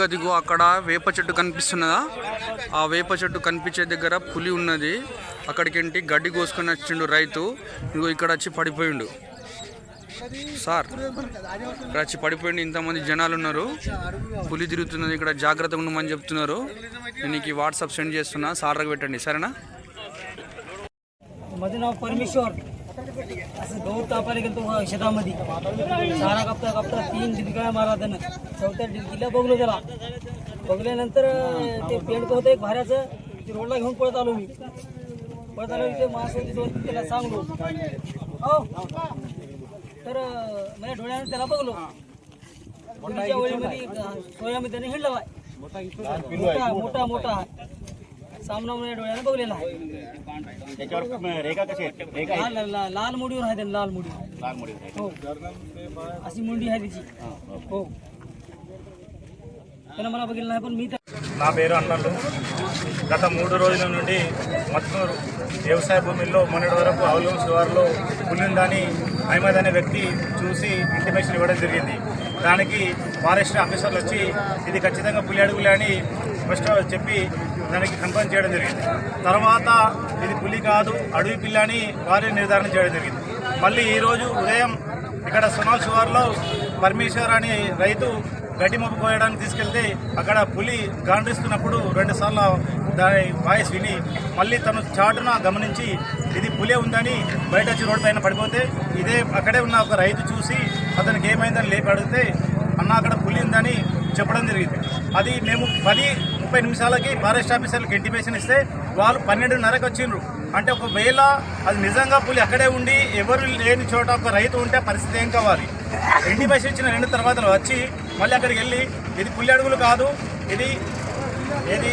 ఇదిగో దిగో అక్కడ వేప చెట్టు కనిపిస్తున్నదా? ఆ వేప చెట్టు కనిపించే దగ్గర పులి ఉన్నది. అక్కడికేంటి? గడ్డి కోసుకొని వచ్చిండు రైతు. ఇదిగో ఇక్కడ వచ్చి పడిపోయిండు. సార్ ఇక్కడ వచ్చి పడిపోయిండు. ఇంతమంది జనాలు ఉన్నారు. పులి తిరుగుతున్నది. ఇక్కడ జాగ్రత్తగా ఉండమని చెప్తున్నారు. నేను నీకు వాట్సాప్ సెండ్ చేస్తున్నా. సార్ పెట్టండి. సరేనా? असं गौर तापायला गेलो तो शेतामध्ये. सारा कापता कापता तीन डिलकाळ्या मारा त्यानं. चौथ्या डिलकीला बघलो त्याला. बघल्यानंतर ते पेंट होतं एक भाऱ्याचं ते रोडला घेऊन पळत आलो मी. पळत आलो इथे मास होती दोन त्याला सांगलो. हो. तर माझ्या डोळ्यानं त्याला बघलो. पुढच्या वळीमध्ये सोयामध्ये त्याने हिंडला मोठा मोठा मोठा सामना माझ्या डोळ्यानं बघलेला आहे त्याच्यावर रेखा कशी आहे रेखा लाल लाल- लाल मुडीवर आहे त्याला लाल मुडी लाल मुडी हो अशी मुंडी आहे त्याची हो त्यानं मला बघितलं नाही पण मी त्या- నా పేరు అన్నలు గత మూడు రోజుల నుండి మత్నూరు వ్యవసాయ భూముల్లో మొన్నటి వరకు అవులం శివారులో పులిందని అహ్మద్ అనే వ్యక్తి చూసి ఇంటిమేషన్ ఇవ్వడం జరిగింది దానికి ఫారెస్ట్ ఆఫీసర్లు వచ్చి ఇది ఖచ్చితంగా పులి అడుగులే అని ఫస్ట్ చెప్పి దానికి కన్ఫర్మ్ చేయడం జరిగింది. తర్వాత ఇది పులి కాదు అడవి పిల్ల అని వారి నిర్ధారణ చేయడం జరిగింది. మళ్ళీ ఈరోజు ఉదయం ఇక్కడ సునాల్ శివార్లో పరమేశ్వర్ అని రైతు గడ్డి మొప్పు కోయడానికి తీసుకెళ్తే అక్కడ పులి గాండ్రిస్తున్నప్పుడు రెండుసార్లు దాని వాయిస్ విని మళ్ళీ తను చాటున గమనించి ఇది పులే ఉందని బయట వచ్చి రోడ్డు పైన పడిపోతే ఇదే అక్కడే ఉన్న ఒక రైతు చూసి అతనికి ఏమైందని లేపి అడిగితే అన్న అక్కడ పులి ఉందని చెప్పడం జరిగింది. అది మేము పది ముప్పై నిమిషాలకి ఫారెస్ట్ ఆఫీసర్లకు ఇంటిమేషన్ ఇస్తే వాళ్ళు పన్నెండున్నరకు వచ్చిండ్రు. అంటే ఒకవేళ అది నిజంగా పులి అక్కడే ఉండి ఎవరు లేని చోట ఒక రైతు ఉంటే పరిస్థితి ఏం కావాలి? ఇంటిమేషన్ ఇచ్చిన రెండు తర్వాత వచ్చి మళ్ళీ అక్కడికి వెళ్ళి ఇది పులి అడుగులు కాదు ఇది ఇది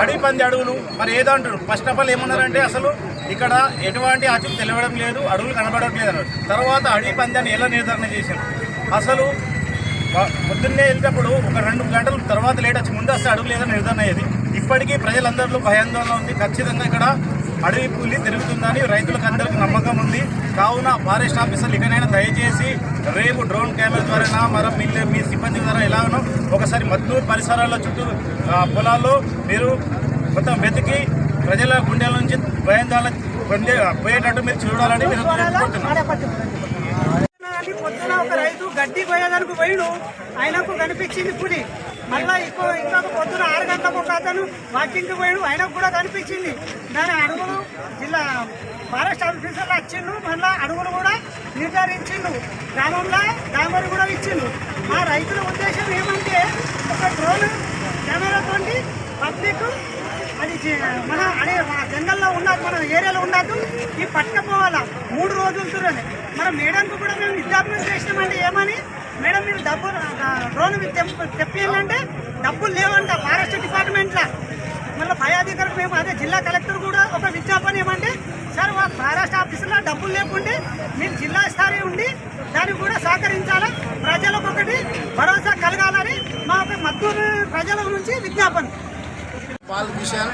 అడవి పంది అడుగులు. మరి ఏదో అంటారు. ఫస్ట్ ఆఫ్ ఆల్ ఏమన్నారంటే అసలు ఇక్కడ ఎటువంటి ఆచూకు తెలియడం లేదు అడుగులు కనబడడం లేదు అన్నారు. తర్వాత అడవి పంది అని ఎలా నిర్ధారణ చేశారు? అసలు పొద్దున్నే వెళ్ళేటప్పుడు ఒక రెండు గంటల తర్వాత లేట్ వచ్చి ముందు వస్తే అడుగు లేదని నిర్ధారణ అయ్యేది. ఇప్పటికీ ప్రజలందరిలో భయాందోళన ఉంది. ఖచ్చితంగా ఇక్కడ అడవి పులి తిరుగుతుందని రైతులకు అందరికీ నమ్మకం ఉంది. కావున ఫారెస్ట్ ఆఫీసర్లు ఇకనైనా దయచేసి రేపు డ్రోన్ కెమెరా ద్వారా మరి మీ మీ సిబ్బంది ద్వారా ఎలాగనో ఒకసారి మద్దూరు పరిసరాల చుట్టూ పొలాల్లో మీరు మొత్తం వెతికి ప్రజల గుండెల నుంచి భయాందోళన పొందే పోయేటట్టు మీరు చూడాలని మీరు కోరుతున్నాను ఒక రైతు గడ్డి పోయేదానికి పోయిడు ఆయనకు కనిపించింది పులి. మళ్ళా ఇంకో ఇంకొక పొద్దున ఆరు గంటలకు ఒక అతను వాకింగ్కి పోయాడు ఆయనకు కూడా కనిపించింది. దాని అడుగులు జిల్లా ఫారెస్ట్ ఆఫీసర్లు వచ్చిండు మళ్ళా అడుగులు కూడా నిర్ధారించిండు. గ్రామంలో డాంబర్ కూడా ఇచ్చిండు. మా రైతుల ఉద్దేశం ఏమంటే ఒక డ్రోన్ కెమెరాతోటి పబ్లిక్ అది మన అదే మన జంగల్లో ఉండదు మన ఏరియాలో ఉండదు ఈ పట్టుకపోవాలా? మూడు రోజులు చూడండి. మనం మేడంకు కూడా మేము విజ్ఞాపనం చేసినామండి ఏమని? మేడం మీరు డబ్బులు డ్రోన్ తెప్ప- తెప్పియాలంటే డబ్బులు లేవంట ఫారెస్ట్ డిపార్ట్మెంట్లో మళ్ళీ పై మేము అదే జిల్లా కలెక్టర్ కూడా ఒక విజ్ఞాపన ఏమంటే సార్ మా ఫారెస్ట్ ఆఫీసులో డబ్బులు లేకుంటే మీరు జిల్లా స్థాయి ఉండి దానికి కూడా సహకరించాలా? ప్రజలకు ఒకటి భరోసా కలగాలని మా మద్దూరు ప్రజల గురించి విజ్ఞాపన. పాల్ కిషన్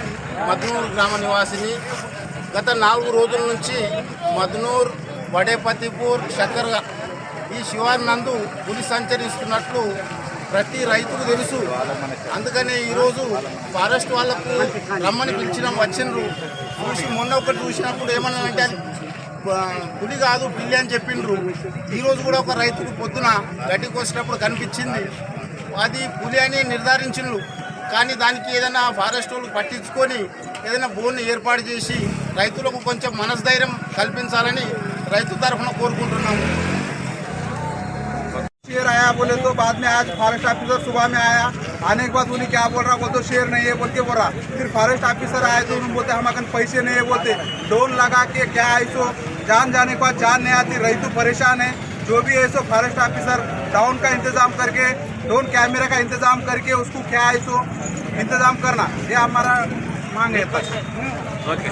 మద్దూరు గ్రామ నివాసిని గత నాలుగు రోజుల నుంచి మద్నూర్ వడేపతిపూర్ చక్కర్ ఈ శివారి నందు పులి సంచరిస్తున్నట్లు ప్రతి రైతుకు తెలుసు. అందుకనే ఈరోజు ఫారెస్ట్ వాళ్ళకు రమ్మని పిలిచిన వచ్చిండ్రు. చూసి మొన్న ఒకటి చూసినప్పుడు ఏమన్నానంటే అది పులి కాదు పిల్లి అని చెప్పిండ్రు. ఈరోజు కూడా ఒక రైతుకు పొద్దున గడ్డి కోసినప్పుడు కనిపించింది. అది పులి అని నిర్ధారించిండ్రు. కానీ దానికి ఏదైనా ఫారెస్ట్ వాళ్ళు పట్టించుకొని ఏదైనా బోన్ ఏర్పాటు చేసి రైతులకు కొంచెం మనస్థైర్యం కల్పించాలని రైతు తరఫున కోరుకుంటున్నాము शेर आया बोले तो बाद में आज फॉरेस्ट ऑफिसर सुबह में आया आने के बाद उन्हें क्या बोल रहा बोल तो शेर नहीं है बोल के बोल रहा फिर फॉरेस्ट ऑफिसर आए तो उन्होंने बोलते हम अगर पैसे नहीं है बोलते ड्रोन लगा के क्या है सो जान जाने के बाद जान नहीं आती रही तो परेशान है जो भी है सो फॉरेस्ट ऑफिसर डाउन का इंतजाम करके ड्रोन कैमरे का इंतजाम करके उसको क्या है सो इंतजाम करना ये हमारा ఓకే.